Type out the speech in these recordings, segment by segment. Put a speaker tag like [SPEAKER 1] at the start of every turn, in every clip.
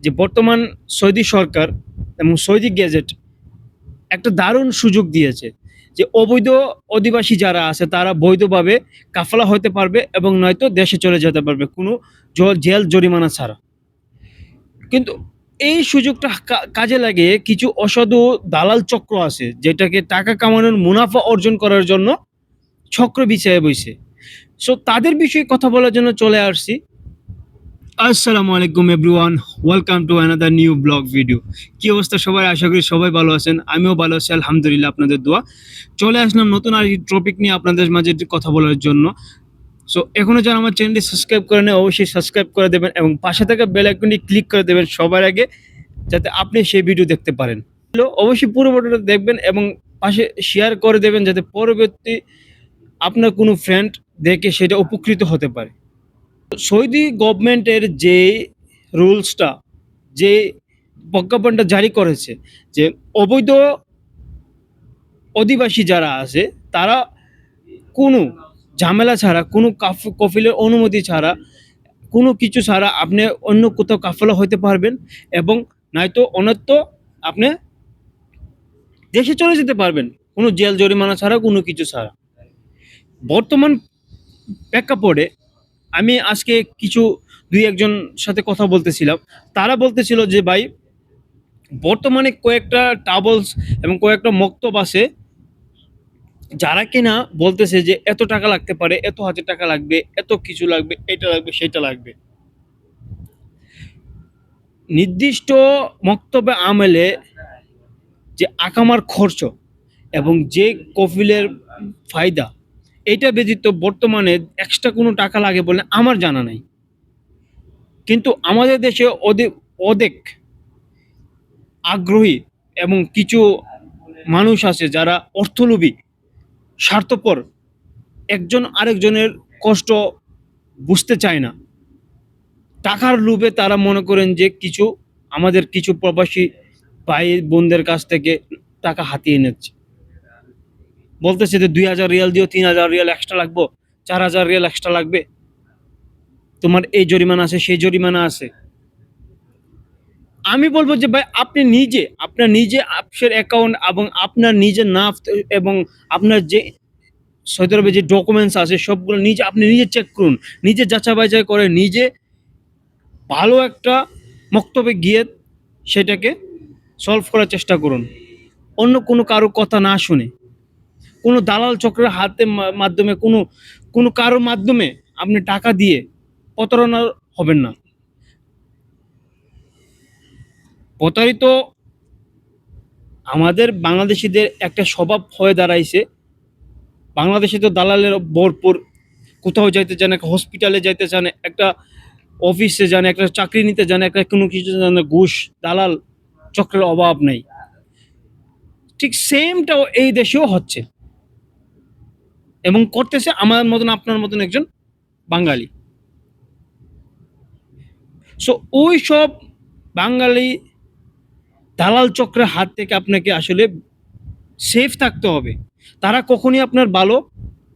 [SPEAKER 1] যে বর্তমান সৌদি সরকার এবং সৌদি গেজেট একটা দারুণ সুযোগ দিয়েছে যে অবৈধ অধিবাসী যারা আছে, তারা বৈধভাবে কাফলা হতে পারবে এবং নয়তো দেশে চলে যেতে পারবে কোনো জেল জরিমানা ছাড়া। কিন্তু এই সুযোগটা কাজে লাগে কিছু অসাধু দালাল চক্র আছে, যেটাকে টাকা কামানোর মুনাফা অর্জন করার জন্য চক্র বিছায় বইছে। সো তাদের বিষয়ে কথা বলার জন্য চলে আসছি। আসসালামু আলাইকুম everyone, welcome to another new blog video কি অবস্থা সবাই? আশা করি সবাই ভালো আছেন, আমিও ভালো আছি, আলহামদুলিল্লাহ আপনাদের দোয়া। চলে আসলাম নতুন আর টপিক নিয়ে আপনাদের মাঝে কথা বলার জন্য। সো এখনও যারা আমার চ্যানেলটি সাবস্ক্রাইব করে নেয় অবশ্যই সাবস্ক্রাইব করে দেবেন এবং পাশে থাকা বেল আইকনটি ক্লিক করে দেবেন সবার আগে, যাতে আপনি সেই ভিডিও দেখতে পারেন। অবশ্যই পুরো ভিডিওটা দেখবেন এবং পাশে শেয়ার করে দেবেন, যাতে পরবর্তী আপনার কোনো ফ্রেন্ড দেখে সেটা উপকৃত হতে পারে। সৌদি গভর্নমেন্টের যে রুলসটা, যে প্রজ্ঞাপনটা জারি করেছে, যে অবৈধ অধিবাসী যারা আছে, তারা কোনো ঝামেলা ছাড়া, কোনো কাফ, কফিলের অনুমতি ছাড়া, কোনো কিছু ছাড়া আপনি অন্য কোথাও কাফলা হতে পারবেন এবং নয়তো অনত্য আপনি দেশে চলে যেতে পারবেন, কোনো জেল জরিমানা ছাড়া, কোনো কিছু ছাড়া। বর্তমান প্রেক্ষাপটে আমি আজকে কিছু দুই একজন সাথে কথা বলতেছিলাম। তারা বলতেছিল যে, ভাই, বর্তমানে কয়েকটা টাবলস এবং কয়েকটা মক্তব আছে, যারা কিনা বলতেছে যে, এত টাকা লাগতে পারে, এত হাজার টাকা লাগবে, এত কিছু লাগবে, এটা লাগবে, সেটা লাগবে। নির্দিষ্ট মক্তব্যে আমেলে যে আকামার খরচ এবং যে কফিলের ফায়দা এটা ব্যতীত বর্তমানে এক্সট্রা কোনো টাকা লাগে বলে আমার জানা নাই। কিন্তু আমাদের দেশে অধিক অধিক আগ্রহী এবং কিছু মানুষ আছে যারা অর্থলোভী, স্বার্থপর, একজন আরেকজনের কষ্ট বুঝতে চায় না। টাকার লোভে তারা মনে করেন যে কিছু, আমাদের কিছু প্রবাসী ভাই বোনদের কাছ থেকে টাকা হাতিয়ে নিচ্ছে। বলতেছে যে দুই হাজার রিয়াল দিও, তিন হাজার রিয়াল এক্সট্রা লাগবো, চার হাজার রিয়াল এক্সট্রা লাগবে। তোমার এই জরিমানা আছে, সেই জরিমানা আছে। আমি বলব যে ভাই, আপনি নিজে, আপনার নিজে আপসের অ্যাকাউন্ট এবং আপনার নিজের নাফ এবং আপনার যে সৌদি যে ডকুমেন্টস আছে, সবগুলো নিজে, আপনি নিজে চেক করুন। নিজে যাচাই বাছাই করে, নিজে ভালো একটা মক্তবে গিয়ে সেটাকে সলভ করার চেষ্টা করুন। অন্য কোনো কারও কথা না শুনে। কোনো দালাল চক্রের হাতে মাধ্যমে, কোনো কোনো কারোর মাধ্যমে আপনি টাকা দিয়ে প্রতারণা হবেন না। প্রতারিত আমাদের বাংলাদেশিদের একটা স্বভাব হয়ে দাঁড়াইছে। বাংলাদেশে তো দালালের ভরপুর। কোথাও যাইতে জানে একটা হসপিটালে যাইতে জানে একটা অফিসে জানে একটা চাকরি নিতে জানে একটা কোনো কিছু জানে ঘুষ, দালাল চক্রের অভাব নেই। ঠিক সেমটাও এই দেশেও হচ্ছে। এবং করতেছে আমার মতন, আপনার মতন একজন বাঙালি। সো ওই সব বাঙালি দালাল চক্রের হাত থেকে আপনাকে আসলে সেফ থাকতে হবে। তারা কখনই আপনার ভালো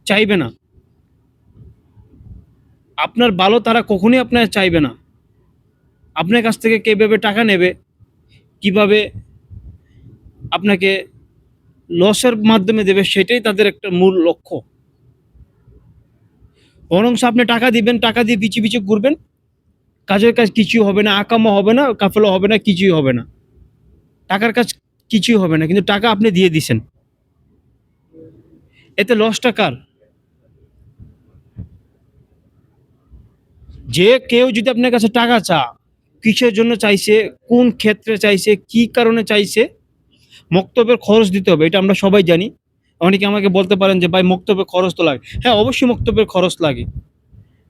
[SPEAKER 1] চাইবে না। আপনার ভালো তারা কখনই আপনার চাইবে না। আপনার কাছ থেকে কীভাবে টাকা নেবে, কীভাবে আপনাকে লসের মাধ্যমে দেবে, সেটাই তাদের একটা মূল লক্ষ্য। বরং আপনি টাকা দিবেন, টাকা দিয়ে পিছু পিছু ঘুরবেন। কাজের কাজ কিছুই হবে না, আকামও হবে না কাফেলা হবে না, কিছুই হবে না। টাকার কাজ কিছুই হবে না, কিন্তু টাকা আপনি দিয়ে দিছেন। এতে লসটা কার? যে কেউ যদি আপনার কাছে টাকা চা কিসের জন্য চাইছে, কোন ক্ষেত্রে চাইছে, কি কারণে চাইছে মক্তবের খরচ দিতে হবে, এটা আমরা সবাই জানি। অনেকে আমাকে বলতে পারেন যে, ভাই মক্তবের খরচ তো লাগে। হ্যাঁ অবশ্যই মক্তব্যের খরচ লাগে।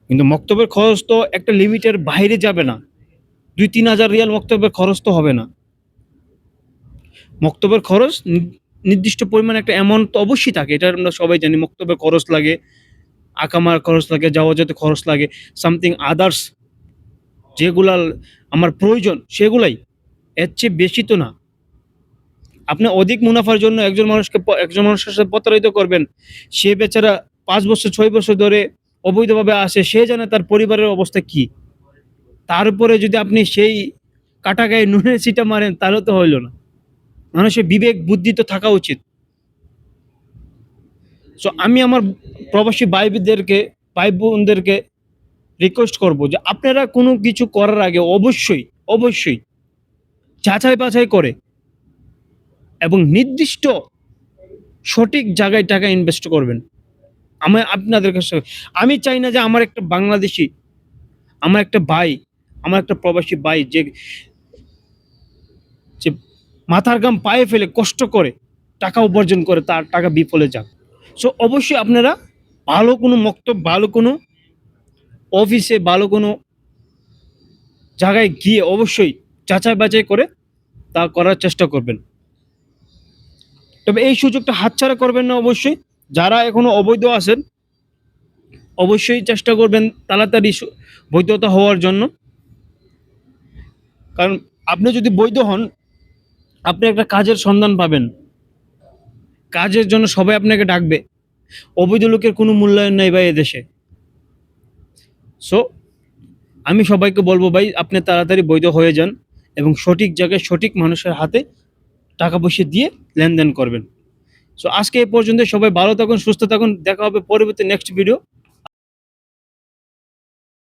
[SPEAKER 1] কিন্তু মক্তব্যের খরচ তো একটা লিমিটের বাইরে যাবে না। দুই, তিন হাজার রিয়াল মক্তবের খরচ তো হবে না। মক্তব্যের খরচ নির্দিষ্ট পরিমাণে একটা অ্যামাউন্ট তো অবশ্যই থাকে। এটা আমরা সবাই জানি, মক্তব্যের খরচ লাগে, আকামার খরচ লাগে যাওয়া যেতে খরচ লাগে সামথিং আদার্স যেগুলা আমার প্রয়োজন সেগুলাই। এর চেয়ে বেশি তো না। আপনি অধিক মুনাফার জন্য একজন মানুষকে একজন মানুষের সাথে প্রতারিত করবেন, সে বেচারা পাঁচ বছর, ছয় বছর ধরে অবৈধভাবে আসে, সে জানে তার পরিবারের অবস্থা কি। তার উপরে যদি আপনি সেই কাটা গায়ে নুনের ছিটা মারেন, তাহলে তো হইল না। মানুষের বিবেক, বুদ্ধি তো থাকা উচিত। সো আমি আমার প্রবাসী ভাইদেরকে, ভাই বোনদেরকে রিকোয়েস্ট করব যে আপনারা কোনো কিছু করার আগে অবশ্যই অবশ্যই যাচাই বাছাই করে এবং নির্দিষ্ট সঠিক জায়গায় টাকা ইনভেস্ট করবেন। আমি আপনাদের কাছে আমি চাই না যে আমার একটা বাংলাদেশি, আমার একটা ভাই, আমার একটা প্রবাসী ভাই যে যে মাথার গাম পায়ে ফেলে কষ্ট করে টাকা উপার্জন করে, তার টাকা বিফলে যাক। সো অবশ্যই আপনারা ভালো কোনো মক্তব ভালো কোনো অফিসে, ভালো কোনো জায়গায় গিয়ে অবশ্যই যাচাই বাছাই করে তা করার চেষ্টা করবেন। তবে এই সুযোগটা হাতছাড়া করবেন না অবশ্যই। যারা এখনও অবৈধ আছেন, অবশ্যই চেষ্টা করবেন তাড়াতাড়ি বৈধতা হওয়ার জন্য। কারণ আপনি যদি বৈধ হন, আপনি একটা কাজের সন্ধান পাবেন। কাজের জন্য সবাই আপনাকে ডাকবে। অবৈধ লোকের কোনো মূল্যায়ন নেই ভাই এদেশে। সো আমি সবাইকে বলব ভাই, আপনি তাড়াতাড়ি বৈধ হয়ে যান এবং সঠিক জায়গায় সঠিক মানুষের হাতে টাকা পয়সা দিয়ে লেনদেন করবেন। সো আজকে এই পর্যন্ত সবাই ভালো থাকুন, সুস্থ থাকুন। দেখা হবে পরবর্তী নেক্সট ভিডিও